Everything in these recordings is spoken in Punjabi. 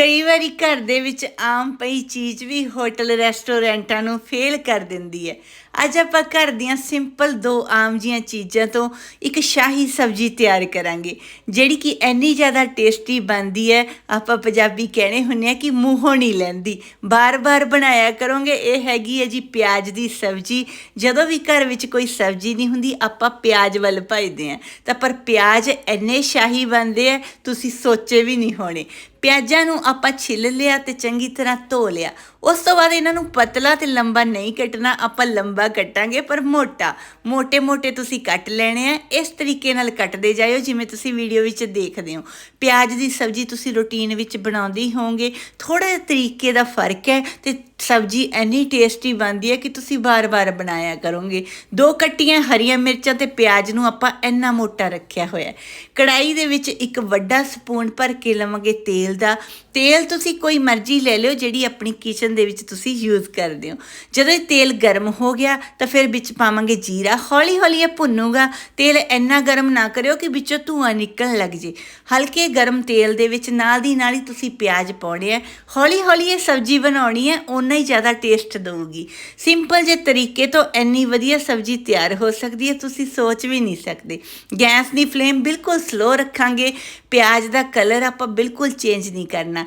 ਕਈ ਵਾਰੀ ਘਰ ਦੇ ਵਿੱਚ ਆਮ ਪਈ ਚੀਜ਼ ਵੀ ਹੋਟਲ ਰੈਸਟੋਰੈਂਟਾਂ ਨੂੰ ਫੇਲ ਕਰ ਦਿੰਦੀ ਹੈ। ਅੱਜ ਆਪਾਂ ਘਰ ਦੀਆਂ ਸਿੰਪਲ ਦੋ ਆਮ ਜੀਆਂ ਚੀਜ਼ਾਂ ਤੋਂ ਇੱਕ ਸ਼ਾਹੀ ਸਬਜ਼ੀ ਤਿਆਰ ਕਰਾਂਗੇ, ਜਿਹੜੀ ਕਿ ਇੰਨੀ ਜ਼ਿਆਦਾ ਟੇਸਟੀ ਬਣਦੀ ਹੈ, ਆਪਾਂ ਪੰਜਾਬੀ ਕਹਿੰਦੇ ਹੁੰਨੇ ਆ ਕਿ ਮੂੰਹੋਂ ਨਹੀਂ ਲੈਂਦੀ। ਬਾਰ-ਬਾਰ ਬਣਾਇਆ ਕਰੋਗੇ, ਇਹ ਹੈਗੀ ਹੈ ਜੀ ਪਿਆਜ਼ ਦੀ ਸਬਜ਼ੀ। ਜਦੋਂ ਵੀ ਘਰ ਵਿੱਚ ਕੋਈ ਸਬਜ਼ੀ ਨਹੀਂ ਹੁੰਦੀ, ਆਪਾਂ ਪਿਆਜ਼ ਵੱਲ ਭਜਦੇ ਆ ਤਾਂ ਪਰ ਪਿਆਜ਼ ਇੰਨੇ ਸ਼ਾਹੀ ਬਣਦੇ ਆ ਤੁਸੀਂ ਸੋਚੇ ਵੀ ਨਹੀਂ ਹੋਣੇ। ਪਿਆਜ਼ਾਂ ਨੂੰ ਆਪਾਂ ਛਿੱਲ ਲਿਆ ਤੇ ਚੰਗੀ ਤਰ੍ਹਾਂ ਧੋ ਲਿਆ। ਉਸ ਤੋਂ ਬਾਅਦ ਇਹਨਾਂ ਨੂੰ ਪਤਲਾ ਤੇ ਲੰਬਾ ਨਹੀਂ ਕੱਟਣਾ, ਆਪਾਂ ਲੰਬਾ ਕੱਟਾਂਗੇ ਪਰ ਮੋਟਾ। ਮੋਟੇ ਮੋਟੇ ਤੁਸੀਂ ਕੱਟ ਲੈਣੇ ਆ। ਇਸ ਤਰੀਕੇ ਨਾਲ ਕੱਟਦੇ ਜਾਇਓ, ਜਿਵੇਂ ਤੁਸੀਂ ਵੀਡੀਓ ਵਿੱਚ ਦੇਖਦੇ ਹੋ। ਪਿਆਜ਼ ਦੀ ਸਬਜ਼ੀ ਤੁਸੀਂ ਰੁਟੀਨ ਵਿੱਚ ਬਣਾਉਂਦੀ ਹੋਵੋਗੇ। ਥੋੜਾ ਤਰੀਕੇ ਦਾ ਫ਼ਰਕ ਹੈ ਤੇ ਸਬਜ਼ੀ ਇੰਨੀ ਟੇਸਟੀ ਬਣਦੀ ਹੈ ਕਿ ਤੁਸੀਂ ਬਾਰ-ਬਾਰ ਬਣਾਇਆ ਕਰੋਗੇ। ਦੋ ਕੱਟੀਆਂ ਹਰੀਆਂ ਮਿਰਚਾਂ ਤੇ ਪਿਆਜ਼ ਨੂੰ ਆਪਾਂ ਇੰਨਾ ਮੋਟਾ ਰੱਖਿਆ ਹੋਇਆ ਹੈ। ਕੜਾਈ ਦੇ ਵਿੱਚ ਇੱਕ ਵੱਡਾ ਸਪੂਨ ਭਰ ਕੇ ਲਵਾਂਗੇ ਤੇਲ ਦਾ। ਤੇਲ ਤੁਸੀਂ ਕੋਈ ਮਰਜ਼ੀ ਲੈ ਲਿਓ, ਜਿਹੜੀ ਆਪਣੀ ਕਿਚਨ ਦੇ ਵਿੱਚ ਤੁਸੀਂ ਯੂਜ਼ ਕਰਦੇ ਹੋ। ਜਦੋਂ ਇਹ ਤੇਲ ਗਰਮ ਹੋ ਗਿਆ, ਤਾਂ ਫਿਰ ਵਿੱਚ ਪਾਵਾਂਗੇ ਜੀਰਾ। ਹੌਲੀ ਹੌਲੀ ਇਹ ਭੁੰਨੂਗਾ। ਤੇਲ ਇੰਨਾ ਗਰਮ ਨਾ ਕਰਿਓ ਕਿ ਵਿੱਚੋਂ ਧੂਆਂ ਨਿਕਲਣ ਲੱਗ ਜੇ। ਹਲਕੇ ਗਰਮ ਤੇਲ ਦੇ ਵਿੱਚ ਨਾਲ ਦੀ ਨਾਲ ਹੀ ਤੁਸੀਂ ਪਿਆਜ਼ ਪਾਉਣੇ ਆ ਹੌਲੀ ਹੌਲੀ ਇਹ ਸਬਜ਼ੀ ਬਣਾਉਣੀ ਹੈ ਓਨਾ ਹੀ ਜ਼ਿਆਦਾ ਟੇਸਟ ਦਊਗੀ। ਸਿੰਪਲ ਜੇ ਤਰੀਕੇ ਤੋਂ ਇੰਨੀ ਵਧੀਆ ਸਬਜ਼ੀ ਤਿਆਰ ਹੋ ਸਕਦੀ ਹੈ, ਤੁਸੀਂ ਸੋਚ ਵੀ ਨਹੀਂ ਸਕਦੇ। ਗੈਸ ਦੀ ਫਲੇਮ ਬਿਲਕੁਲ ਸਲੋ ਰੱਖਾਂਗੇ, ਪਿਆਜ਼ ਦਾ ਕਲਰ ਆਪਾਂ ਬਿਲਕੁਲ ਚੇਂਜ ਨਹੀਂ ਕਰਨਾ।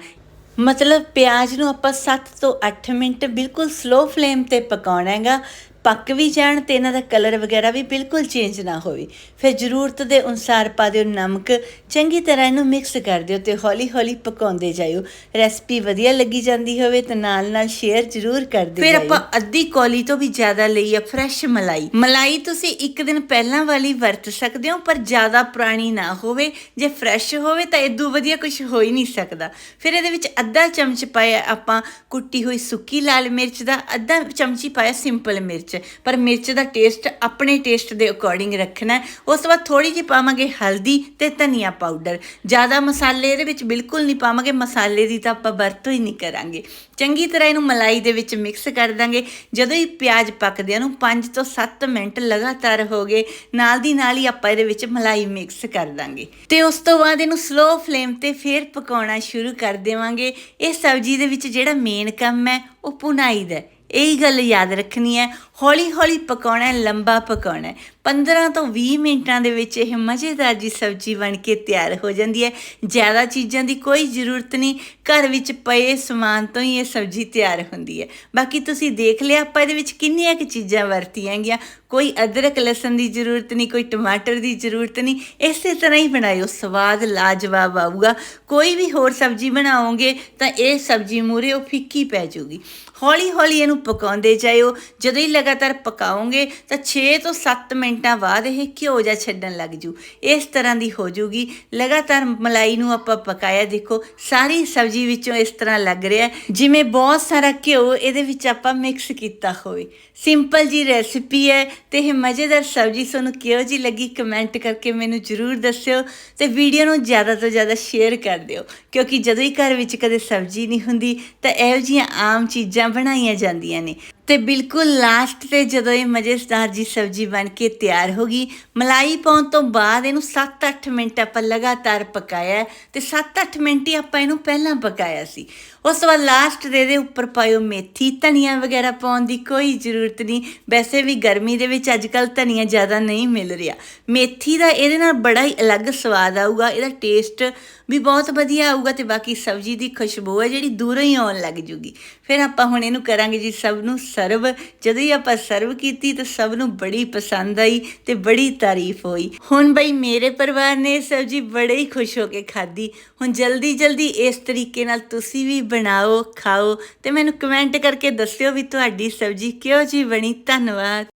ਮਤਲਬ ਪਿਆਜ਼ ਨੂੰ ਆਪਾਂ 7 ਤੋਂ 8 ਮਿੰਟ ਬਿਲਕੁਲ ਸਲੋ ਫਲੇਮ ਤੇ ਪਕਾਉਣਾ ਹੈਗਾ। ਪੱਕ ਵੀ ਜਾਣ ਤੇ ਇਹਨਾਂ ਦਾ ਕਲਰ ਵਗੈਰਾ ਵੀ ਬਿਲਕੁਲ ਚੇਂਜ ਨਾ ਹੋਵੇ। ਫਿਰ ਜ਼ਰੂਰਤ ਦੇ ਅਨੁਸਾਰ ਪਾ ਦਿਓ ਨਮਕ, ਚੰਗੀ ਤਰ੍ਹਾਂ ਇਹਨੂੰ ਮਿਕਸ ਕਰ ਦਿਓ ਤੇ ਹੌਲੀ ਹੌਲੀ ਪਕਾਉਂਦੇ ਜਾਇਓ। ਰੈਸਪੀ ਵਧੀਆ ਲੱਗੀ ਜਾਂਦੀ ਹੋਵੇ ਤਾਂ ਨਾਲ ਨਾਲ ਸ਼ੇਅਰ ਜ਼ਰੂਰ ਕਰ ਦਿਓ। ਫਿਰ ਆਪਾਂ ਅੱਧੀ ਕੌਲੀ ਤੋਂ ਵੀ ਜ਼ਿਆਦਾ ਲਈ ਆ ਫਰੈਸ਼ ਮਲਾਈ। ਮਲਾਈ ਤੁਸੀਂ ਇੱਕ ਦਿਨ ਪਹਿਲਾਂ ਵਾਲੀ ਵਰਤ ਸਕਦੇ ਹੋ, ਪਰ ਜ਼ਿਆਦਾ ਪੁਰਾਣੀ ਨਾ ਹੋਵੇ। ਜੇ ਫਰੈਸ਼ ਹੋਵੇ ਤਾਂ ਇਦੋਂ ਵਧੀਆ ਕੁਝ ਹੋ ਹੀ ਨਹੀਂ ਸਕਦਾ। ਫਿਰ ਇਹਦੇ ਵਿੱਚ ਅੱਧਾ ਚਮਚ ਪਾਇਆ ਆਪਾਂ ਕੁੱਟੀ ਹੋਈ ਸੁੱਕੀ ਲਾਲ ਮਿਰਚ ਦਾ, ਅੱਧਾ ਚਮਚੀ ਪਾਇਆ ਸਿੰਪਲ ਮਿਰਚ ਪਰ ਮਿਰਚ ਦਾ ਟੇਸਟ ਆਪਣੇ ਟੇਸਟ ਦੇ ਅਕੋਰਡਿੰਗ ਰੱਖਣਾ ਹੈ। ਉਸ ਤੋਂ ਬਾਅਦ ਥੋੜੀ ਜਿਹੀ ਪਾਵਾਂਗੇ ਹਲਦੀ ਤੇ ਧਨੀਆ ਪਾਊਡਰ ਜ਼ਿਆਦਾ ਮਸਾਲੇ ਇਹਦੇ ਵਿੱਚ ਬਿਲਕੁਲ ਨਹੀਂ ਪਾਵਾਂਗੇ, ਮਸਾਲੇ ਦੀ ਤਾਂ ਆਪਾਂ ਵਰਤੋਂ ਹੀ ਨਹੀਂ ਕਰਾਂਗੇ। ਚੰਗੀ ਤਰ੍ਹਾਂ ਇਹਨੂੰ ਮਲਾਈ ਦੇ ਵਿੱਚ ਮਿਕਸ ਕਰ ਦਾਂਗੇ। ਜਦੋਂ ਹੀ ਪਿਆਜ਼ ਪੱਕਦੇ ਨੂੰ 5 ਤੋਂ 7 ਮਿੰਟ ਲਗਾਤਾਰ ਹੋ ਗਏ। ਨਾਲ ਦੀ ਨਾਲ ਹੀ ਆਪਾਂ ਇਹਦੇ ਵਿੱਚ ਮਲਾਈ ਮਿਕਸ ਕਰ ਦਾਂਗੇ। ਤੇ ਉਸ ਤੋਂ ਬਾਅਦ ਇਹਨੂੰ ਸਲੋ ਫਲੇਮ ਤੇ ਫੇਰ ਪਕਾਉਣਾ ਸ਼ੁਰੂ ਕਰ ਦੇਵਾਂਗੇ। ਇਹ ਸਬਜ਼ੀ ਦੇ ਵਿੱਚ ਜਿਹੜਾ ਮੇਨ ਕੰਮ ਹੈ, ਉਹ ਪੁਨਾਈ ਦਾ ਇਹ ਗੱਲ ਯਾਦ ਰੱਖਣੀ ਹੈ ਹੌਲੀ ਹੌਲੀ ਪਕਾਉਣਾ ਲੰਬਾ ਪਕਾਉਣਾ 15 ਤੋਂ 20 ਮਿੰਟਾਂ ਦੇ ਵਿੱਚ ਇਹ ਮਜ਼ੇਦਾਰ ਜੀ ਸਬਜ਼ੀ ਬਣ ਕੇ ਤਿਆਰ ਹੋ ਜਾਂਦੀ ਹੈ। ਜ਼ਿਆਦਾ ਚੀਜ਼ਾਂ ਦੀ ਕੋਈ ਜ਼ਰੂਰਤ ਨਹੀਂ, ਘਰ ਵਿੱਚ ਪਏ ਸਮਾਨ ਤੋਂ ਹੀ ਇਹ ਸਬਜ਼ੀ ਤਿਆਰ ਹੁੰਦੀ ਹੈ। ਬਾਕੀ ਤੁਸੀਂ ਦੇਖ ਲਿਆ, ਆਪਾਂ ਇਹਦੇ ਵਿੱਚ ਕਿੰਨੀਆਂ ਕੁ ਚੀਜ਼ਾਂ ਵਰਤੀਆਂ ਗਈਆਂ। ਕੋਈ ਅਦਰਕ, ਲਸਣ ਦੀ ਜ਼ਰੂਰਤ ਨਹੀਂ, ਕੋਈ ਟਮਾਟਰ ਦੀ ਜ਼ਰੂਰਤ ਨਹੀਂ, ਇਸੇ ਤਰ੍ਹਾਂ ਹੀ ਬਣਾਇਓ, ਸਵਾਦ ਲਾਜਵਾਬ ਆਊਗਾ। ਕੋਈ ਵੀ ਹੋਰ ਸਬਜ਼ੀ ਬਣਾਓਗੇ ਤਾਂ ਇਹ ਸਬਜ਼ੀ ਮੂਰੇ ਉਹ ਫਿੱਕੀ ਪੈ ਜਾਊਗੀ। ਹੌਲੀ ਹੌਲੀ ਇਹਨੂੰ ਪਕਾਉਂਦੇ ਜਾਇਓ। ਜਦੋਂ ਹੀ ਲਗਾਤਾਰ ਪਕਾਓਗੇ ਤਾਂ 6 ਤੋਂ 7 ਮਿੰਟ ਬਾਅਦ ਇਹ ਘਿਓ ਜਾਂ ਛੱਡਣ ਲੱਗ ਜੂ। ਇਸ ਤਰ੍ਹਾਂ ਦੀ ਹੋ ਜੂਗੀ। ਲਗਾਤਾਰ ਮਲਾਈ ਨੂੰ ਆਪਾਂ ਪਕਾਇਆ। ਦੇਖੋ, ਸਾਰੀ ਸਬਜ਼ੀ ਵਿੱਚੋਂ ਇਸ ਤਰ੍ਹਾਂ ਲੱਗ ਰਿਹਾ ਜਿਵੇਂ ਬਹੁਤ ਸਾਰਾ ਘਿਓ ਇਹਦੇ ਵਿੱਚ ਆਪਾਂ ਮਿਕਸ ਕੀਤਾ ਹੋਵੇ। ਸਿੰਪਲ ਜੀ ਰੈਸਿਪੀ ਹੈ ਤੇ ਇਹ ਮਜ਼ੇਦਾਰ ਸਬਜ਼ੀ। ਤੁਹਾਨੂੰ ਕਿਹੋ ਜੀ ਲੱਗੀ ਕਮੈਂਟ ਕਰਕੇ ਮੈਨੂੰ ਜਰੂਰ ਦੱਸਿਓ ਤੇ ਵੀਡੀਓ ਨੂੰ ਜ਼ਿਆਦਾ ਤੋਂ ਜ਼ਿਆਦਾ ਸ਼ੇਅਰ ਕਰ ਦਿਓ। ਕਿਉਂਕਿ ਜਦੋਂ ਹੀ ਘਰ ਵਿੱਚ ਕਦੇ ਸਬਜ਼ੀ ਨਹੀਂ ਹੁੰਦੀ, ਤਾਂ ਇਹੋ ਜਿਹੀਆਂ ਆਮ ਚੀਜ਼ਾਂ ਬਣਾਈਆਂ ਜਾਂਦੀਆਂ ਨੇ। ਤੇ ਬਿਲਕੁਲ ਲਾਸਟ ਤੇ ਜਦੋਂ ਇਹ ਮਜ਼ੇਦਾਰ ਜੀ ਸਬਜ਼ੀ ਬਣ ਕੇ ਤਿਆਰ ਹੋ ਗਈ, ਮਲਾਈ ਪਾਉਣ ਤੋਂ ਬਾਅਦ ਇਹਨੂੰ 7-8 ਮਿੰਟ ਆਪਾਂ ਲਗਾਤਾਰ ਪਕਾਇਆ ਹੈ ਤੇ 7-8 ਮਿੰਟ ਹੀ ਆਪਾਂ ਇਹਨੂੰ ਪਹਿਲਾਂ ਪਕਾਇਆ ਸੀ। ਉਸ ਤੋਂ ਬਾਅਦ ਲਾਸਟ ਦੇ ਦੇ ਉੱਪਰ ਪਾਇਓ ਮੇਥੀ, ਧਨੀਆ ਵਗੈਰਾ ਪਾਉਣ ਦੀ ਕੋਈ ਜ਼ਰੂਰਤ ਨਹੀਂ। ਵੈਸੇ ਵੀ ਗਰਮੀ ਦੇ ਵਿੱਚ ਅੱਜ ਕੱਲ ਧਨੀਆ ਜ਼ਿਆਦਾ ਨਹੀਂ ਮਿਲ ਰਿਹਾ। ਮੇਥੀ ਦਾ ਇਹਦੇ ਨਾਲ ਬੜਾ ਹੀ ਅਲੱਗ ਸਵਾਦ ਆਊਗਾ, ਇਹਦਾ ਟੇਸਟ ਵੀ ਬਹੁਤ ਵਧੀਆ ਆਊਗਾ ਤੇ ਬਾਕੀ ਸਬਜ਼ੀ ਦੀ ਖੁਸ਼ਬੂ ਹੈ ਜਿਹੜੀ ਦੂਰੋਂ ਹੀ ਆਉਣ ਲੱਗ ਜੂਗੀ। ਫਿਰ ਆਪਾਂ ਹੁਣ ਇਹਨੂੰ ਕਰਾਂਗੇ ਜੀ ਸਭ ਨੂੰ ਸਰਵ। ਜਦੋਂ ਹੀ ਆਪਾਂ ਸਰਵ ਕੀਤੀ ਤਾਂ ਸਭ ਨੂੰ ਬੜੀ ਪਸੰਦ ਆਈ ਤੇ ਬੜੀ ਤਾਰੀਫ ਹੋਈ। ਹੁਣ ਬਈ ਮੇਰੇ ਪਰਿਵਾਰ ਨੇ ਇਹ ਸਬਜ਼ੀ ਬੜੇ ਹੀ ਖੁਸ਼ ਹੋ ਕੇ ਖਾਧੀ। ਹੁਣ ਜਲਦੀ ਜਲਦੀ ਇਸ ਤਰੀਕੇ ਨਾਲ ਤੁਸੀਂ ਵੀ ਬਣਾਓ, ਖਾਓ ਤੇ ਮੈਨੂੰ ਕਮੈਂਟ ਕਰਕੇ ਦੱਸਿਓ ਵੀ ਤੁਹਾਡੀ ਸਬਜ਼ੀ ਕਿਹੋ ਜੀ ਬਣੀ। ਧੰਨਵਾਦ।